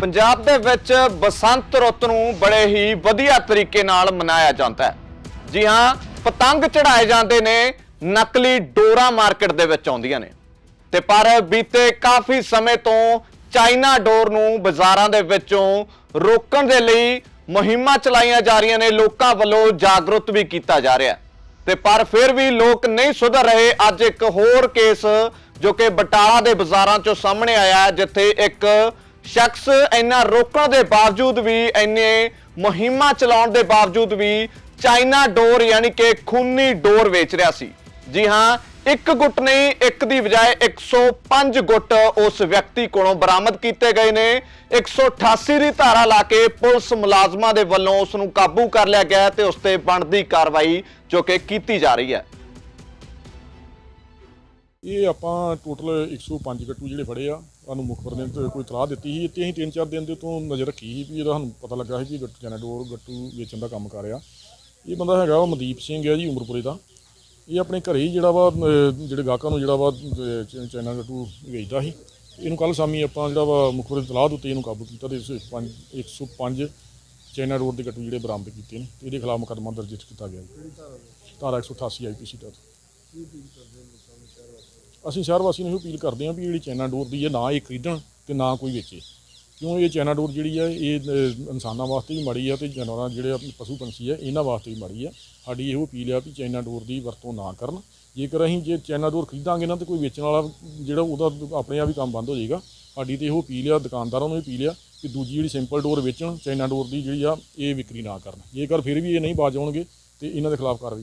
ਪੰਜਾਬ ਦੇ ਵਿੱਚ ਬਸੰਤ ਰੁੱਤ ਨੂੰ ਬੜੇ ਹੀ ਵਧੀਆ ਤਰੀਕੇ ਨਾਲ ਮਨਾਇਆ ਜਾਂਦਾ ਹੈ। ਜੀ ਹਾਂ, ਪਤੰਗ ਚੜਾਏ ਜਾਂਦੇ ਨੇ, ਨਕਲੀ ਡੋਰਾ ਮਾਰਕੀਟ ਦੇ ਵਿੱਚ ਆਉਂਦੀਆਂ ਨੇ। ਤੇ ਪਰ ਬੀਤੇ ਕਾਫੀ ਸਮੇਂ ਤੋਂ ਚਾਈਨਾ ਡੋਰ ਨੂੰ ਬਾਜ਼ਾਰਾਂ ਦੇ ਵਿੱਚੋਂ ਰੋਕਣ ਦੇ ਲਈ ਮੁਹਿੰਮਾਂ ਚਲਾਈਆਂ ਜਾ ਰਹੀਆਂ ਨੇ, ਲੋਕਾਂ ਵੱਲੋਂ ਜਾਗਰੂਕ ਵੀ ਕੀਤਾ ਜਾ ਰਿਹਾ ਹੈ। ਤੇ ਪਰ ਫਿਰ ਵੀ ਲੋਕ ਨਹੀਂ ਸੁਧਰ ਰਹੇ। ਅੱਜ ਇੱਕ ਹੋਰ ਕੇਸ ਜੋ ਕਿ ਬਟਾਲਾ ਦੇ ਬਾਜ਼ਾਰਾਂ ਚੋਂ ਸਾਹਮਣੇ ਆਇਆ ਜਿੱਥੇ ਇੱਕ ਸ਼ਖਸ ਇੰਨਾ ਰੋਕਣ ਦੇ ਬਾਵਜੂਦ ਵੀ, ਇੰਨੇ ਮੁਹਿੰਮਾਂ ਚਲਾਉਣ ਦੇ ਬਾਵਜੂਦ ਵੀ ਚਾਈਨਾ ਡੋਰ ਯਾਨੀ ਕਿ ਖੂਨੀ ਡੋਰ ਵੇਚ ਰਿਹਾ ਸੀ। ਜੀ ਹਾਂ, ਇੱਕ ਗੁੱਟ ਨਹੀਂ, ਇੱਕ ਦੀ ਬਜਾਏ 105 ਗੁੱਟ ਉਸ ਵਿਅਕਤੀ ਕੋਲੋਂ ਬਰਾਮਦ ਕੀਤੇ ਗਏ ਨੇ। 188 ਦੀ ਧਾਰਾ ਲਾ ਕੇ ਪੁਲਿਸ ਮੁਲਾਜ਼ਮਾਂ ਦੇ ਵੱਲੋਂ ਉਸ ਨੂੰ ਕਾਬੂ ਕਰ ਲਿਆ ਗਿਆ ਹੈ ਤੇ ਉਸ ਤੇ ਬਣਦੀ ਕਾਰਵਾਈ ਜੋ ਕਿ ਕੀਤੀ ਜਾ ਰਹੀ ਹੈ। ਇਹ ਆਪਾਂ ਟੋਟਲ 105 ਗੱਟੂ ਜਿਹੜੇ ਫੜੇ ਆ, ਸਾਨੂੰ ਮੁਖਬਰ ਨੇ ਤੇ ਕੋਈ ਤਲਾਹ ਦਿੱਤੀ ਸੀ। ਤੇ ਅਸੀਂ ਤਿੰਨ ਚਾਰ ਦਿਨ ਦੇ ਤੋਂ ਨਜ਼ਰ ਰੱਖੀ ਸੀ ਵੀ ਇਹਦਾ ਸਾਨੂੰ ਪਤਾ ਲੱਗਾ ਸੀ ਕਿ ਗੱਟੂ ਜਨਡੋਰ ਗੱਟੂ ਵੇਚਣ ਦਾ ਕੰਮ ਕਰ ਰਿਹਾ। ਇਹ ਬੰਦਾ ਹੈਗਾ ਵਾ ਮਨਦੀਪ ਸਿੰਘ ਹੈ ਜੀ, ਉਮਰਪੁਰੇ ਦਾ। ਇਹ ਆਪਣੇ ਘਰੇ ਹੀ ਜਿਹੜਾ ਵਾ ਜਿਹੜੇ ਗਾਹਕਾਂ ਨੂੰ ਜਿਹੜਾ ਵਾ ਚਾਈਨਾ ਗੱਟੂ ਵੇਚਦਾ ਸੀ। ਇਹਨੂੰ ਕੱਲ ਸ਼ਾਮੀ ਆਪਾਂ ਜਿਹੜਾ ਵਾ ਮੁਖਬਰ ਦੀ ਤਲਾਹ ਦਿੱਤੀ, ਇਹਨੂੰ ਕਾਬੂ ਕੀਤਾ ਤੇ 105 105 ਚਾਈਨਾ ਰੋਡ ਦੇ ਗੱਟੂ ਜਿਹੜੇ ਬਰਾਮਦ ਕੀਤੇ ਨੇ। ਇਹਦੇ ਖਿਲਾਫ ਮੁਕੱਦਮਾ ਦਰਜ ਕੀਤਾ ਗਿਆ ਜੀ। ਧਾਰਾ 188 ਆਈਪੀਸੀ ਤਹਿਤ। ਅਸੀਂ ਸ਼ਹਿਰ ਵਾਸੀਆਂ ਨੂੰ ਇਹੋ ਅਪੀਲ ਕਰਦੇ ਹਾਂ ਵੀ ਜਿਹੜੀ ਚਾਈਨਾ ਡੋਰ ਦੀ ਹੈ ਨਾ ਇਹ ਖਰੀਦਣ ਤੇ ਨਾ ਕੋਈ ਵੇਚੇ। ਕਿਉਂ ਇਹ ਚਾਈਨਾ ਡੋਰ ਜਿਹੜੀ ਹੈ ਇਹ ਅਹ, ਇਨਸਾਨਾਂ ਵਾਸਤੇ ਵੀ ਮਾੜੀ ਆ ਤੇ ਜਾਨਵਰਾਂ ਜਿਹੜੇ ਆਪਣੇ ਪਸ਼ੂ ਪੰਛੀ ਆ ਇਹਨਾਂ ਵਾਸਤੇ ਵੀ ਮਾੜੀ ਆ ਸਾਡੀ ਇਹੋ ਅਪੀਲ ਆ ਵੀ ਚਾਈਨਾ ਡੋਰ ਦੀ ਵਰਤੋਂ ਨਾ ਕਰਨ। ਜੇਕਰ ਅਸੀਂ ਜੇ ਚਾਈਨਾ ਡੋਰ ਖਰੀਦਾਂਗੇ ਨਾ ਤੇ ਕੋਈ ਵੇਚਣ ਵਾਲਾ ਜਿਹੜਾ ਉਹਦਾ ਆਪਣੇ ਆਪ ਹੀ ਕੰਮ ਬੰਦ ਹੋ ਜਾਏਗਾ। ਸਾਡੀ ਤੇ ਇਹੋ ਅਪੀਲ ਆ ਦੁਕਾਨਦਾਰਾਂ ਨੂੰ ਵੀ ਅਪੀਲ ਆ ਕਿ ਦੂਜੀ ਜਿਹੜੀ ਸਿੰਪਲ ਡੋਰ ਵੇਚਣ ਚਾਈਨਾ ਡੋਰ ਦੀ ਜਿਹੜੀ ਆ ਇਹ ਵਿਕਰੀ ਨਾ ਕਰਨ। ਜੇਕਰ ਫਿਰ ਵੀ ਇਹ ਨਹੀਂ ਬਾਜ ਆਉਣਗੇ ਤੇ ਇਹਨਾਂ ਦੇ ਖਿਲਾਫ ਕਾਰਵਾਈ